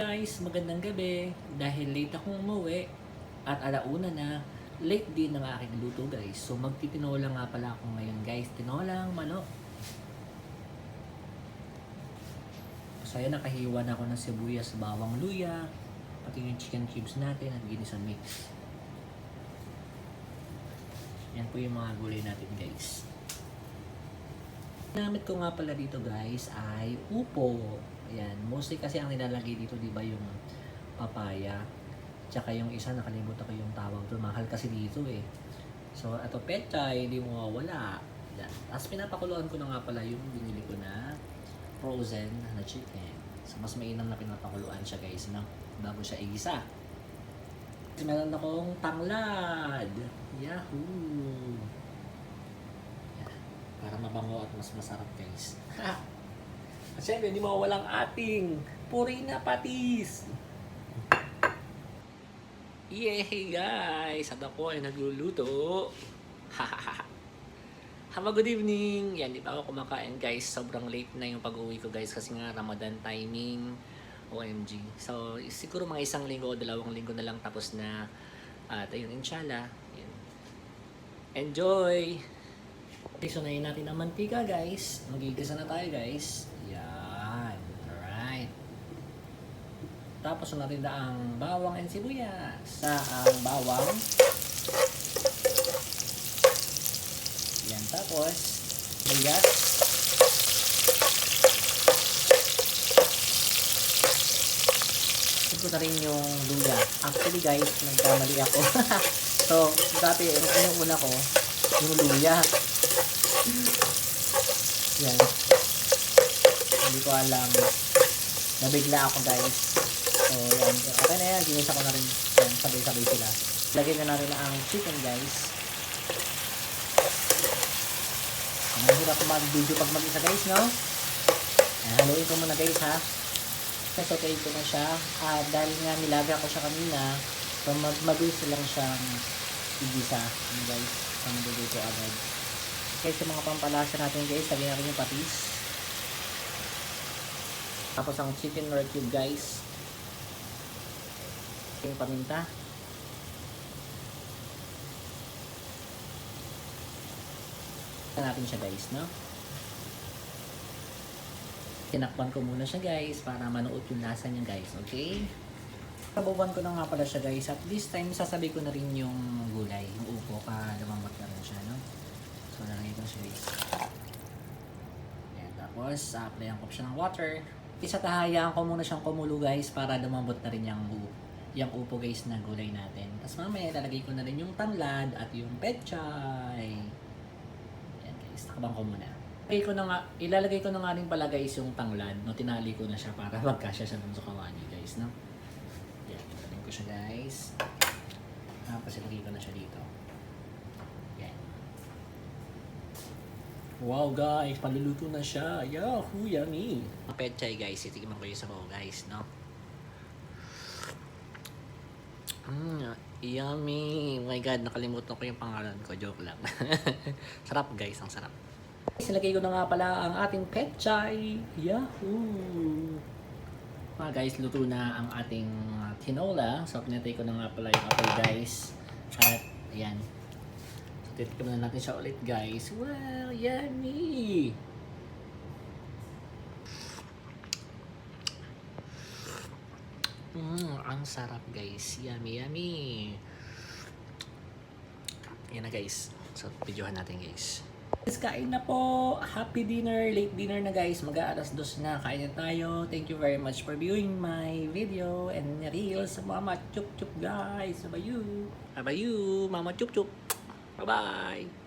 Guys, magandang gabi. Dahil late akong umuwi at alauna na, late din ang aking luto guys. So magtitinola nga pala ako ngayon guys. Tinolang manok. So ayan, nakahiwa na ako ng sibuyas, bawang luya, pati yung chicken cubes natin at ginisang mix. Yan po yung mga gulay natin guys. Gamit ko nga pala dito guys ay upo. Ayan, mostly kasi ang nilalagay dito 'di ba yung papaya. Tsaka yung isa nakalimutan ko yung tawag doon. Mahal kasi dito eh. So, ato pechay, hindi mo. Yan. Tapos pinapakuluan ko na nga pala yung binili ko na frozen na chicken. So, mas mainam na pinapakuluan siya guys, no? Bago siya igisa. Meron akong tanglad. Yahoo! Para mabango at mas masarap guys. At syempre, hindi mawawalang ating purina patis. Yay guys! At ako ay nagluluto. Have a good evening! Yan, di pa ako kumakain guys. Sobrang late na yung pag-uwi ko guys kasi nga Ramadan timing. OMG. So, siguro mga isang linggo o dalawang linggo na lang tapos na. At ayun, inshallah. Yun. Enjoy! Okay, so nahin natin ang mantika guys. Magigisa na tayo guys. Yan. Alright. Tapos natin na ang bawang and sibuyas. Sa ang bawang. Yan. Tapos, sibuyas. Ito na rin yung luya. Actually guys, nagkamali ako. so, dati, yung una ko, yung luya. Yan. Hindi ko alam. Nabigla ako guys. So, yan. Okay na yan. Ginisa ko na rin. Yan, sabay-sabay sila. Lagyan na natin ang chicken guys. Ang hirap mag-video pag mag-isa guys, no? Haluin ko muna guys ha. Sasotayin ko na siya. Ah, dahil nga nilaga ko siya kanina, so mag mabilis lang siyang igisa. Ano guys? Ko agad. Okay, sa mga pampalasa natin guys, lagyan natin yung patis. Tapos ang chicken nor cube guys. Yung paminta. Natin siya guys, no? Tinakpan ko muna siya guys para manuot yung lasa niya guys, okay? Sabawan ko na nga pala siya guys at this time sasabi ko na rin yung gulay, yung upo pa lumamot na rin siya, no? Siya. Ayan, tapos applyan ko siya ng water. Isa tahayaan ko muna siyang kumulo guys para lumambot na rin yung yung upo guys na gulay natin. Tapos mamaya lalagay ko na rin yung tanglad at yung pechay. Ayan guys, takabang ko muna. Ilalagay ko na nga, ilalagay ko na nga rin pala guys yung tanglad. No, tinali ko na siya para magkasya siya dun sa kawali guys, no? Yan, ilalagay ko siya guys. Tapos ilagay ko na siya dito. Wow guys, paluluto na siya. Yahoo, yummy. Pechay guys, itigman ko yung sabaw guys, no? Mm, yummy. Oh my God, nakalimutan ko yung pangalan ko. Joke lang. sarap guys, ang sarap. Silagay ko na nga pala ang ating pechay. Yahoo! Mga guys, luto na ang ating tinola. So, pinatay ko na nga pala yung apoy guys. At, ayan. So, titikim na natin siya ulit guys. Wow, yummy! Mmm, ang sarap guys. Yummy, yummy. Yan na guys. So, videohan natin guys. Guys, kain na po. Happy dinner, late dinner na guys. Mag-aalas dos na. Kain na tayo. Thank you very much for viewing my video and reels. Mama chup chup guys. Bye-bye you. Bye-bye you. Mama chup chup. 拜拜。